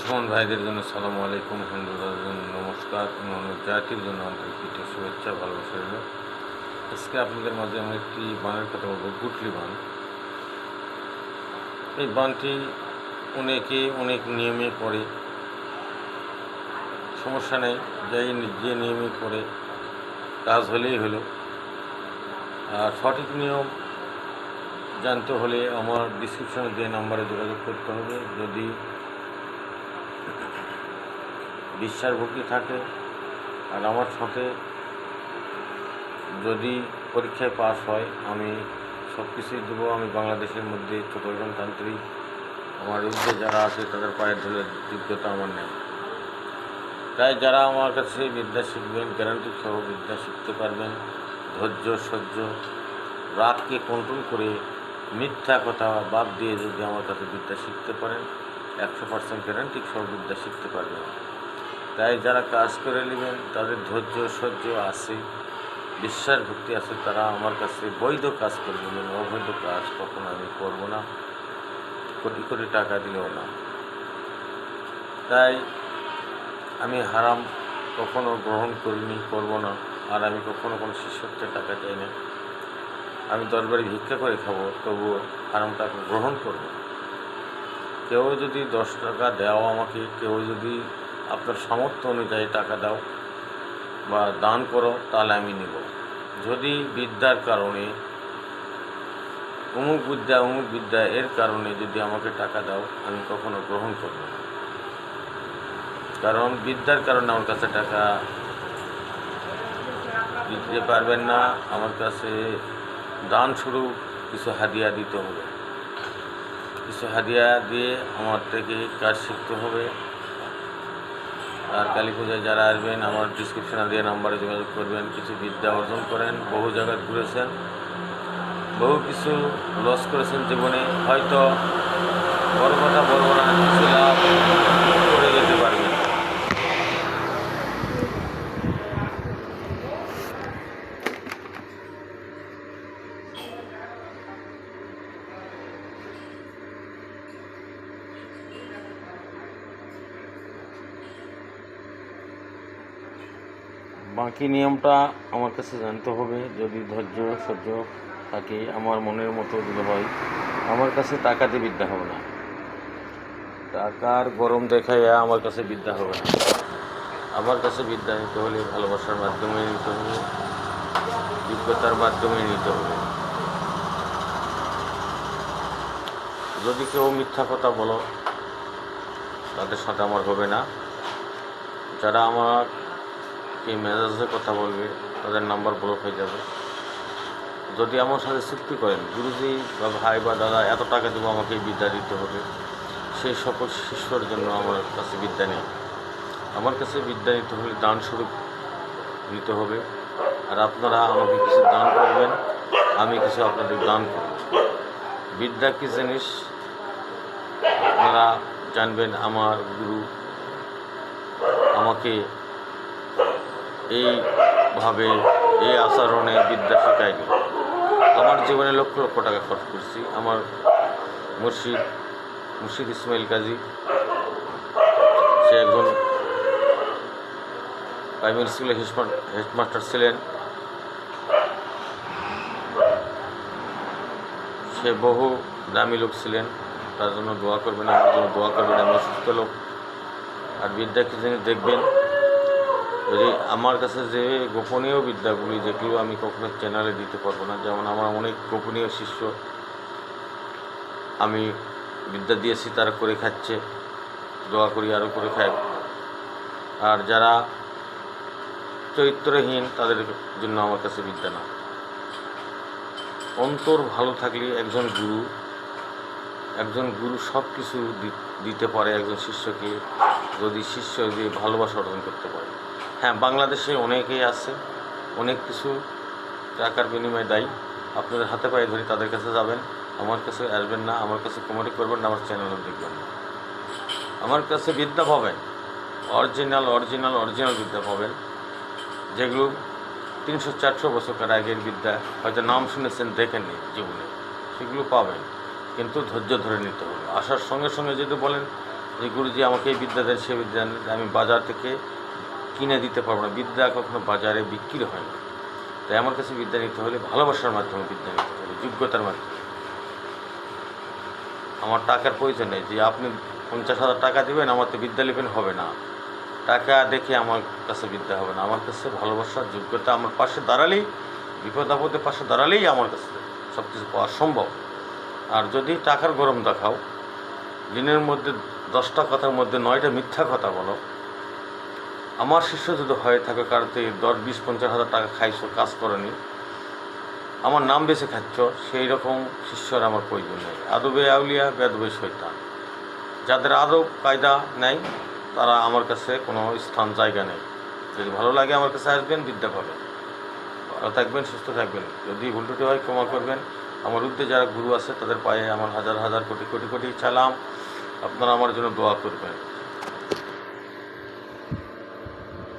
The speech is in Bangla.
মুসলমান ভাইদের জন্য সালাম আলাইকুম হিন্দুদের জন্য নমস্কার অন্যান্য জাতির জন্য আন্তরিক প্রীতি, শুভেচ্ছা ভালোবাসা রইল। আজকে আপনাদের মাঝে আমি একটি বানের কথা বলব গুটলি বান। এই বানটি অনেকে অনেক নিয়মে করে সমস্যা নেই যাই যে নিয়মে করে কাজ হলেই হলো। আর সঠিক নিয়ম জানতে হলে আমার ডিসক্রিপশনে যে নাম্বারে যোগাযোগ করতে হবে। যদি বিশ্বাস ভক্তি থাকে আর আমার সাথে যদি পরীক্ষায় পাস হয়, আমি সব কিছুই দেবো। আমি বাংলাদেশের মধ্যে চট্টগ্রাম তান্ত্রিক। আমার বিরুদ্ধে যারা আছে, তাদের পায়ের ধরে যোগ্যতা আমার নেই। তাই যারা আমার কাছে বিদ্যা শিখবেন গ্যারান্টি সহ বিদ্যা শিখতে পারবেন। ধৈর্য, সহ্য রাতকে কন্ট্রোল করে মিথ্যা কথা বাদ দিয়ে যদি আমার কাছে বিদ্যা শিখতে পারেন, একশো পার্সেন্ট গ্যারান্টি সহ বিদ্যা শিখতে পারবেন। তাই যারা কাজ করে নেবেন, তাদের ধৈর্য, সহ্য আছে বিশ্বাস, ভক্তি আছে, তারা আমার কাছে বৈধ কাজ করে নেবেন অবৈধ কাজ কখনো আমি করব না। কোটি কোটি টাকা দিলেও না। তাই আমি হারাম কখনো গ্রহণ করিনি, করব না। আর আমি কখনো কোনো শিষ্যত্বের টাকা চাই না। আমি দরবারে ভিক্ষা করে খাব, তবুও হারাম টাকা গ্রহণ করব কেউ যদি দশ টাকা দেও আমাকে, কেউ যদি আপনার সামর্থ্য অনুযায়ী টাকা দাও বা দান করো, তাহলে আমি নিব। যদি বিদ্যার কারণে, অমুক বিদ্যা অমুক বিদ্যা, এর কারণে যদি আমাকে টাকা দাও, আমি কখনো গ্রহণ করব না। কারণ বিদ্যার কারণে আমার কাছে টাকা দিতে পারবেন না, আমার কাছে দান শুরু কিছু হাদিয়া দিতে হবে। কিছু হাদিয়া দিয়ে আমার থেকে কাজ শিখতে হবে। আর কালী পূজায় যারা আসবেন, আমার ডিসক্রিপশনে দিয়ে নাম্বারে যোগাযোগ করবেন, কিছু বিদ্যা অর্জন করেন, বহু জায়গায় ঘুরেছেন, বহু কিছু লস করেছেন জীবনে। হয়তো বড় কথা বলব না বাকি নিয়মটা আমার কাছে জানতে হবে, যদি ধৈর্য সহ্য থাকে আমার মনের মতো যদি হয়, আমার কাছে টাকাতে বিদ্যা হবে না। টাকার গরম দেখাইয়া আমার কাছে বিদ্যা হবে না। আমার কাছে বিদ্যা নিতে হলে ভালোবাসার মাধ্যমে নিতে হবে, যোগ্যতার মাধ্যমে নিতে হবে। যদি কেউ মিথ্যা কথা বলো, তাদের সাথে আমার হবে না। যারা আমার এই মেজাজে কথা বলবে, তাদের নাম্বার ব্লক হয়ে যাবে। যদি আমার সাথে চুক্তি করেন, গুরুজি বা ভাই বা দাদা, এত টাকা দেবো আমাকে বিদ্যা দিতে হবে। সেই সকল শিষ্যর জন্য আমার কাছে বিদ্যা নেই। আমার কাছে বিদ্যা নিতে হলে দান স্বরূপ নিতে হবে। আর আপনারা আমাকে কিছু দান করবেন, আমি কিছু আপনাদের দান করব। বিদ্যা কী জিনিস? আপনারা জানবেন, আমার গুরু আমাকে এইভাবে এই আচরণে বিদ্যা শেখায়নি আমার জীবনে লক্ষ লক্ষ টাকা খরচ করছি। আমার মুর্শিদ মুর্শিদ ইসমাইল কাজী, সে একজন প্রাইমারি স্কুলের হেডমাস্টার ছিলেন। সে বহু দামি লোক ছিলেন। তার জন্য দোয়া করবেন, আমার জন্য দোয়া করবেন। আমি অসুস্থ লোক। আর বিদ্যা কি জিনিস দেখবেন আমার কাছে যে গোপনীয় বিদ্যাগুলি যেগুলো আমি কখনো চ্যানেলে দিতে পারব না, যেমন আমার অনেক গোপনীয় শিষ্য আমি বিদ্যা দিয়েছি, তারা করে খাচ্ছে, দোয়া করি আরও করে খায়। আর যারা চরিত্রহীন, তাদের জন্য আমার কাছে বিদ্যা না। অন্তর ভালো থাকলে একজন গুরু একজন গুরু সব কিছু দিতে পারে একজন শিষ্যকে, যদি শিষ্য যদি ভালোবাসা অর্জন করতে পারে। হ্যাঁ বাংলাদেশে অনেকেই আছে, অনেক কিছু টাকার বিনিময়ে দেয়। আপনাদের হাতে পায়ে ধরে তাদের কাছে যাবেন, আমার কাছে আসবেন না, আমার কাছে কমেন্ট করবেন না, আমার চ্যানেলও দেখবেন না। আমার কাছে বিদ্যা পাবেন অরিজিনাল অরিজিনাল অরিজিনাল বিদ্যা পাবেন, যেগুলো তিনশো, চারশো বছর আগের বিদ্যা, হয়তো নাম শুনেছেন, দেখেননি জীবনে, সেগুলো পাবেন, কিন্তু ধৈর্য ধরে নিতে হবে। আসার সঙ্গে সঙ্গে যদি বলেন যে, গুরুজি আমাকে এই বিদ্যা দেন, সে বিদ্যা আমি বাজার থেকে কিনে দিতে পারব না। বিদ্যা কখনো বাজারে বিক্রি হয় না। তাই আমার কাছে বিদ্যা নিতে হলে ভালোবাসার মাধ্যমে বিদ্যা নিতে হবে, যোগ্যতার মাধ্যমে। আমার টাকার প্রয়োজন নেই, যে আপনি পঞ্চাশ হাজার টাকা দেবেন, আমার তো বিদ্যা নেবেন, হবে না। টাকা দেখে আমার কাছে বিদ্যা হবে না। আমার কাছে ভালোবাসার যোগ্যতা আমার পাশে দাঁড়ালেই, বিপদ আপদের পাশে দাঁড়ালেই আমার কাছে সব কিছু পাওয়া সম্ভব। আর যদি টাকার গরম দেখাও, দিনের মধ্যে দশটা কথার মধ্যে নয়টা মিথ্যা কথা বলো আমার শিষ্য যদি হয়ে থাকে কারোতে দশ, বিশ, পঞ্চাশ হাজার টাকা খাইছো, কাজ করনি, আমার নাম বেছে খাচ্ছ, সেই রকম শিষ্যর আমার প্রয়োজন নেই। আদবে আউলিয়া, বেদবে শৈতান যাদের আদব, কায়দা নেই, তারা আমার কাছে কোনো স্থান, জায়গা নেই। যদি ভালো লাগে আমার কাছে আসবেন, বিদ্যা পাবেন। ভালো থাকবেন, সুস্থ থাকবেন। যদি ভুলটুটি হয়, ক্ষমা করবেন। আমার উদ্দে যারা গুরু আছে, তাদের পায়ে আমার হাজার হাজার কোটি কোটি কোটি চালাম আপনারা আমার জন্য দোয়া করবেন।